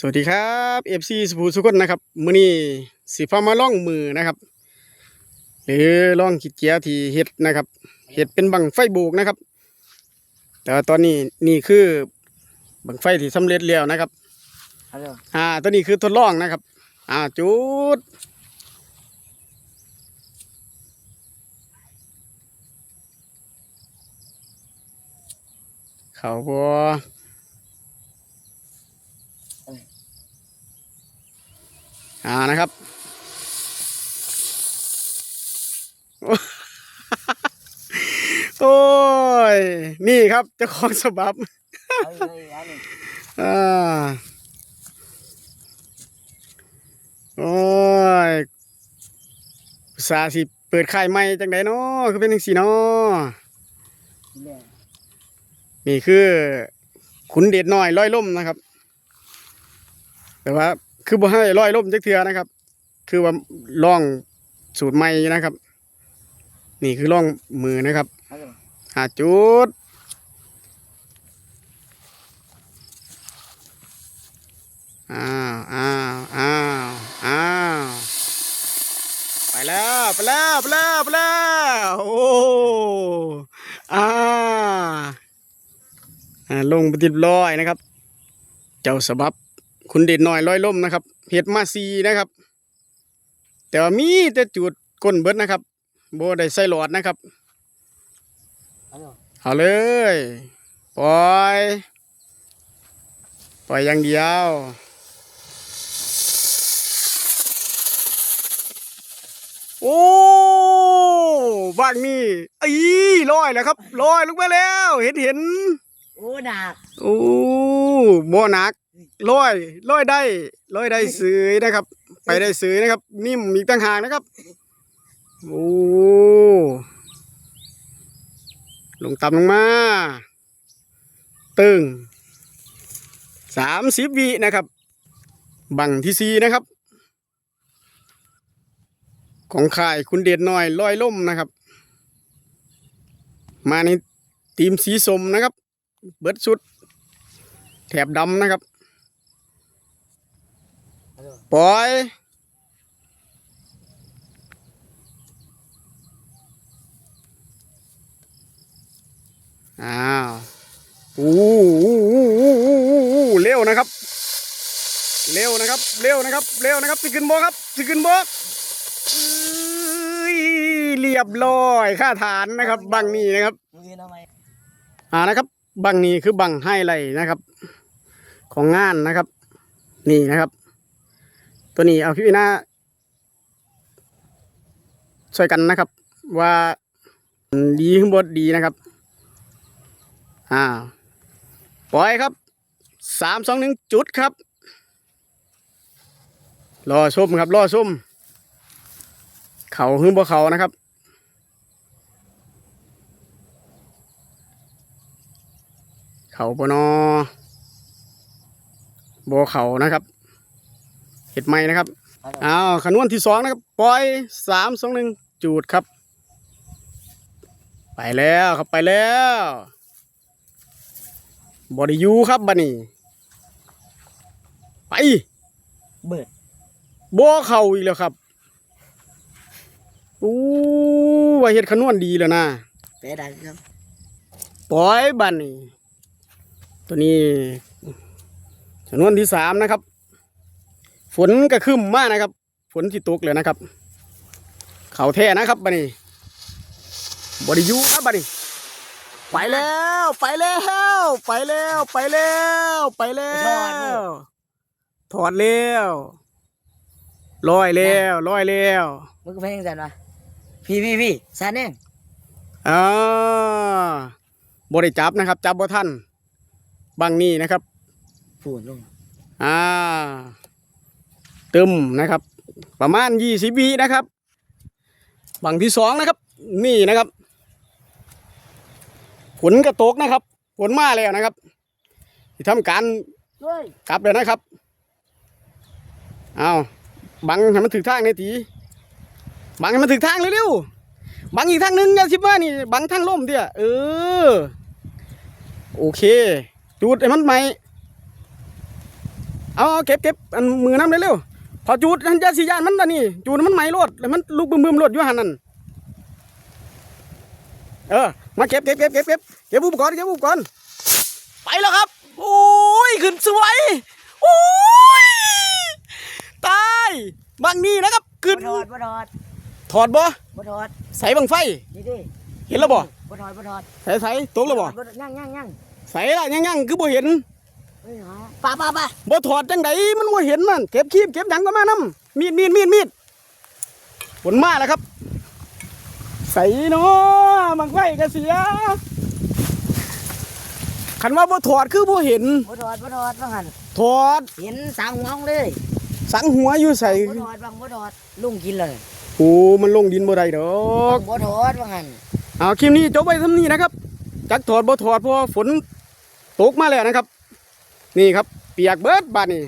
สวัสดีครับ FC สุภูสุคนนะครับมื้อนี้สิพามาล่องมือนะครับ หรือล่องขีดเกียร์ที่เฮ็ดนะครับเฮ็ดเป็นบังไฟโบกนะครับ แต่ว่าตอนนี้นี่คือบังไฟที่สำเร็จแล้วนะครับฮัลโหลอ่าตัวนี้คือทดลองนะครับ อ่าจุดเขาบัว อ่านะครับโอ้ย นี่ครับเจ้าของฉบับอ่าโอ้ยสาสิเปิดค่ายใหม่จังไดเนาะคือเป็นจังซี่เนาะนี่คือ ขุนเดชน้อยร้อยล่มนะครับ แต่ว่า คือบ่ให้ร้อยล่มจักเทือนะครับ คือว่าล่องสูตรใหม่นะครับ นี่คือล่องมือนะครับหาจุดอ้าวอ้าวอ้าวอ้าวไปแล้วไปแล้วไปแล้วไปแล้วโอ้อ่าอ่าลงไปติดร้อยนะครับ เจ้าสบับ คุณเด่นน้อยร้อยล่มนะครับเห็ดมาซีนะครับ แต่ว่ามีแต่จุดก้นเบิดนะครับโบได้ใส่หลอดนะครับฮัลโหลเอาเลยปล่อยปล่อยอย่างเดียวโอ้บ้านนี้อีลอยแล้วครับลอยลงมาแล้ว เห็นเห็นโอ้หนักโอ้บ่หนัก ลอยลอยได้ลอยได้ซื้อนะครับ ไปได้ซื้อนะครับ นิ่มอีกต่างหากนะครับโอ้ลงต่ำลงมา ตึงสามสิบวินะครับ บังที่สี่นะครับ ของข่ายคุณเดชน้อยลอยล่มนะครับ มาในทีมสีสมนะครับ เบิร์ดสุด แถบดำนะครับ ปล่อยอ้าวอู้อู้อู้อู้อู้อู้เร็วนะครับ เร็วนะครับ เร็วนะครับ เร็วนะครับสิขึ้นบกครับสิขึ้นบกเอ้ยเรียบร้อยค่าฐานนะครับ บังนี้นะครับอ่านะครับ บังนี้คือบังไฮไลท์นะครับ ของงานนะครับ นี่นะครับ ตัวนี้เอาพี่วินาช่วยกันนะครับ ว่าดีขึ้นบดดีนะครับ อ่า ปล่อยครับสามสองหนึ่งจุดครับ รอชมครับ รอชมเขาหึ่งบ่เขานะครับเขาปนอโบเขานะครับ เห็ดไม้นะครับฮัลโหลอ้าวขนวนที่สองนะครับปล่อยสามสองหนึ่งจูดครับ ไปแล้วครับไปแล้วบอดี้ยูครับบันนี้ไปเบิดโบเข่าอีกแล้วครับอู้ว่าเห็ดขนวนดีแล้วนะเตะดังครับปล่อยบันนี้ตัวนี้จำนวนที่สามนะครับ ฝนก็ขึ้นมากนะครับ ฝนที่ตกเลยนะครับ เขาแท้นะครับบันนี้บริยูครับบันนี้ไปแล้ว ไปแล้ว ไปแล้ว ไปแล้ว ไปแล้วถอดแล้วลอยแล้วลอยแล้วมึงก็เพลงจันวะพี่พี่พี่ซาเน่งอ่าบริจับนะครับ จับบ่ท่านบางนี้นะครับพูดลงอ่า ตึมนะครับ ประมาณยี่สิบวินะครับ บังที่สองนะครับ นี่นะครับฝนกระตกนะครับฝนมาแล้วนะครับที่ทำการเฮ้ยกลับเลยนะครับเอาบังให้มันถึงทางในอยทีบังให้มันถึงทางเร็วๆบังอีกทางหนึงอย่าสิบว่านี่บังทางล่มเดียเออโอเคจูดให้มันไหมเอาเอาเก็บเก็บอันมือน้ำเร็วๆ พอจูดอันจะสิยานมันตะนี่จูดมันไหมรถแล้วมันลูกบึมบึมๆรถอยู่หันนั่นเออมาเก็บเก็บเก็บเก็บเก็บเก็บอุปกรณ์เก็บอุปกรณ์ไปแล้วครับ โอ้ยขึ้นสวยโอ้ยตายบางนี่นะครับขึ้นบ่ถอดบ่ถอดถอดบ่บ่ถอดใส่บังไฟนี่ดิเห็นแล้วบ่บ่ถอดบ่ถอดใส่ใส่ตกแล้วบ่ถอดยังยังยังใส่ละยังยังคือบ่เห็นเฮ้ยหา ป้าป้าป้าบ่ถอดจังไดมันบ่เห็นมันเก็บคีบเก็บหยังก็มานำมีดมีดมีดมีดผลมาแล้วครับ ใส่เนาะบังไฟก็เสียคันว่าบ่ถอดคือบ่เห็นบ่ถอดบ่ถอดว่าหันถอดเห็นสางห้องเลย สังหัวอยู่ใส่บ่ถอดบังบ่ถอดลุงกินเลยโอ้มันลงดินบ่ได้ดอบักงบ่ถอดว่าหันเอาคลิปนี้จบไว้เท่านี้นะครับ จักถอดบ่ถอดเพราะว่าฝนตกมาแล้วนะครับ นี่ครับ เปียกเบิดบานนี้